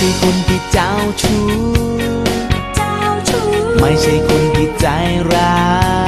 ใช่คนที่เจ้าชู้ เจ้าชู้ ไม่ใช่คนที่ใจร้าย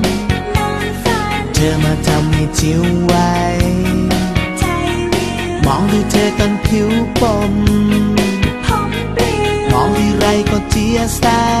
ธอมาทำให้จิ้วไวมองดูเธอตอนผิวปมมองดีไรก็เจียสาย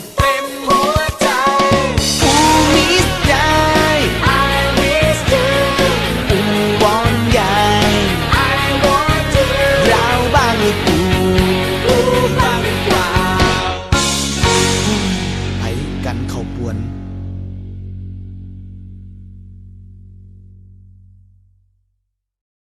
ันเขาปวน